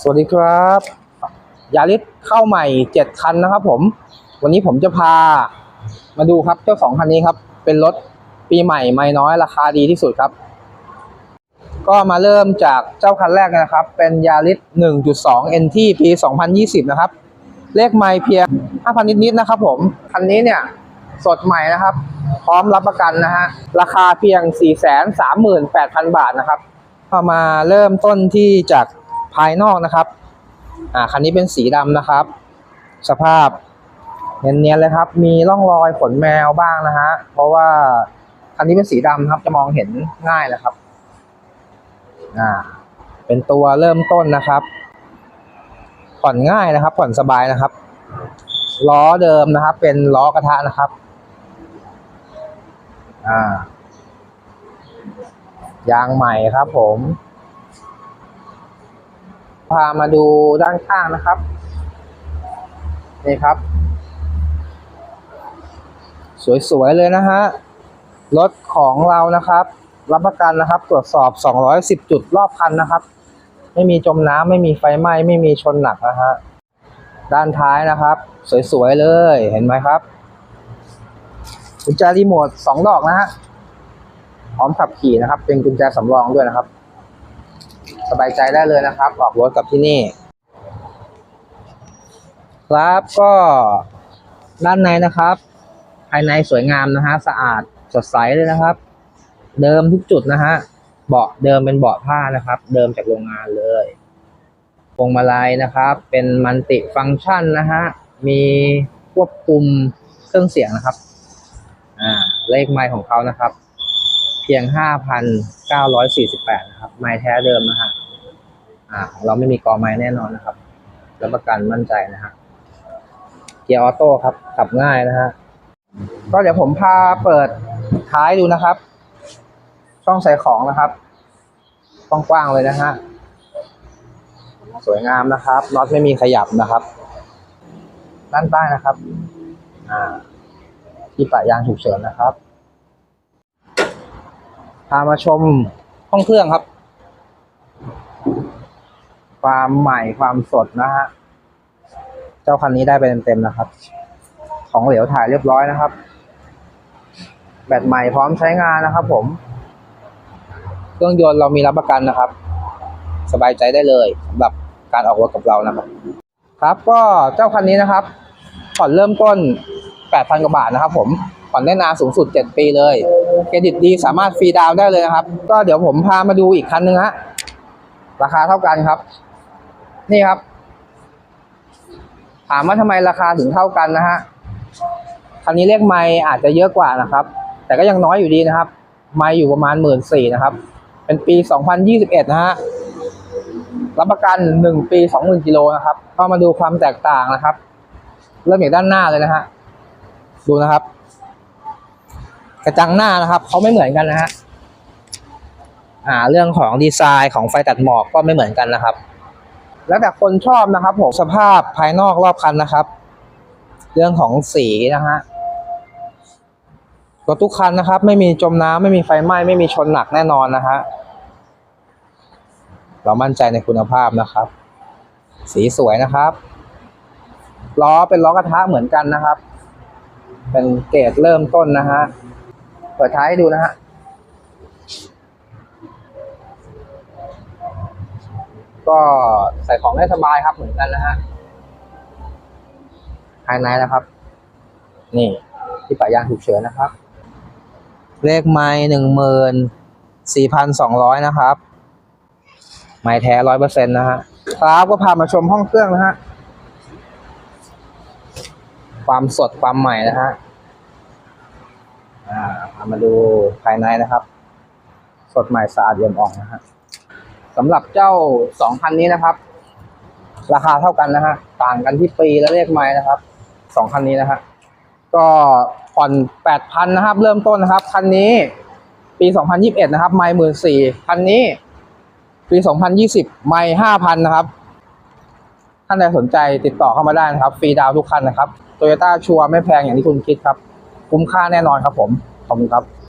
สวัสดีครับยาริสเข้าใหม่เจ็ดคันนะครับ ผม วันนี้ผมจะพามาดูครับเจ้าสองคันนี้ครับ เป็นรถปีใหม่ไม่น้อยราคาดีที่สุดครับ ก็มาเริ่มจากเจ้าคันแรกนะครับ เป็นยาริส1.2 NT ปี 2020 นะครับ เลขไม่เพียง 5,000 นิดๆนะครับ ผม คันนี้เนี่ยสดใหม่นะครับ พร้อมรับประกันนะฮะราคาเพียง 438,000 บาทนะครับ ก็มาเริ่มต้นที่จากภายนอกนะครับอ่าคันนี้เป็นสีดำนะครับ สภาพเนียนๆเลยครับ มีร่องรอยขนแมวบ้างนะฮะเพราะว่าคันนี้เป็นสีดำครับจะมองเห็นง่ายนะครับอ่าเป็นตัวเริ่มต้นนะครับ ผ่อนง่ายนะครับ ผ่อนสบายนะครับ ล้อเดิมนะครับ เป็นล้อกระทะนะครับ อ่า ยางใหม่ครับผม พามาดูด้านข้างนะครับ นี่ครับ สวยๆเลยนะฮะ รถของเรานะครับ รับประกันนะครับ ตรวจสอบ 210 จุดรอบคันนะครับ ไม่มีจมน้ำไม่มีไฟไหม้ ไม่มีชนหนักนะฮะ ด้านท้ายนะครับ สวยๆเลย เห็นไหมครับกุญแจรีโมทสองดอกนะฮะ พร้อมขับขี่นะครับ เป็นกุญแจสำรองด้วยนะครับ สบายใจได้เลยนะครับ ออกรถกับที่นี่ ครับก็ด้านในนะครับ ภายในสวยงามนะฮะสะอาดสดใสเลยนะครับ เดิมทุกจุดนะฮะเบาะเดิมเป็นเบาะผ้านะครับ เดิมจากโรงงานเลยพวงมาลัยนะครับ เป็นมัลติฟังก์ชันนะฮะมีควบคุมเครื่องเสียงนะครับ อ่าเลขไมค์ของเขานะครับ พียง 5,948 นะครับ ไม้แท้เดิมนะฮะอ่าเราไม่มีกอไม้แน่นอนนะครับ รับประกันมั่นใจนะฮะ เกียร์ออโต้ครับ ขับง่ายนะฮะ ก็เดี๋ยวผมพาเปิดท้ายดูนะครับ ช่องใส่ของนะครับ กว้างๆเลยนะฮะ สวยงามนะครับ น็อตไม่มีขยับนะครับ ด้านใต้นะครับ อ่า ที่ปะยางฉุกเฉินนะครับ พามาชมห้องเครื่องครับ ความใหม่ความสดนะฮะ เจ้าคันนี้ได้ไปเต็มๆนะครับ ของเหลวถ่ายเรียบร้อยนะครับ แบตใหม่พร้อมใช้งานนะครับ ผม เครื่องยนต์เรามีรับประกันนะครับ สบายใจได้เลยสำหรับการออกรถกับเรานะครับ ครับก็เจ้าคันนี้นะครับผ่อนเริ่มต้น 8,000 กว่าบาทนะครับ ผมผ่อนได้นานสูงสุด 7 ปีเลย เครดิตดีสามารถฟรีดาวน์ได้เลยนะครับ ก็เดี๋ยวผมพามาดูอีกคันหนึ่งฮะราคาเท่ากันครับ นี่ครับ ถามว่าทำไมราคาถึงเท่ากันนะฮะคันนี้เลขไม่อาจจะเยอะกว่านะครับ แต่ก็ยังน้อยอยู่ดีนะครับ ไม่อยู่ประมาณหมื่นสี่นะครับ เป็นปี2021นะฮะรับประกันหนึ่งปีสองหมื่นกิโลนะครับเข้ามาดูความแตกต่างนะครับ เริ่มจากด้านหน้าเลยนะฮะดูนะครับ กระจังหน้านะครับเขาไม่เหมือนกันนะฮะอ่าเรื่องของดีไซน์ของไฟตัดหมอกก็ไม่เหมือนกันนะครับ แล้วแต่คนชอบนะครับผมสภาพภายนอกรอบคันนะครับ เรื่องของสีนะฮะรถทุกคันนะครับ ไม่มีจมน้ำไม่มีไฟไหม้ไม่มีชนหนักแน่นอนนะฮะเรามั่นใจในคุณภาพนะครับ สีสวยนะครับ ล้อเป็นล้อกระทะเหมือนกันนะครับ เป็นเกรดเริ่มต้นนะฮะ เปิดท้ายให้ดูนะฮะก็ใส่ของได้สบายครับเหมือนกันนะฮะภายในนะครับ นี่ ที่ปะยางฉุกเฉินนะครับ เลขไม้หนึ่งหมื่นสี่พันสองร้อยนะครับ ไม้แท้ร้อยเปอร์เซ็นต์นะฮะครับก็พามาชมห้องเครื่องนะฮะ ความสดความใหม่นะฮะ อ่าพามาดูภายในนะครับ สดใหม่สะอาดเยี่ยมอ่องนะฮะสำหรับเจ้าสองคันนี้นะครับ ราคาเท่ากันนะฮะต่างกันที่ปีและเลขไม้นะครับสองคันนี้นะฮะก็ผ่อนแปดพันนะครับ เริ่มต้นนะครับคันนี้ปีสองพันยิบเอ็ดนะครับ ไม่หมื่นสี่คันนี้ ปีสองพันยี่สิบไม่ห้าพันนะครับท่านใดสนใจติดต่อเข้ามาได้นะครับ ฟรีดาวน์ทุกคันนะครับโตโยต้าชัวร์ไม่แพงอย่างที่คุณคิดครับ คุ้มค่าแน่นอนครับผม ขอบคุณครับ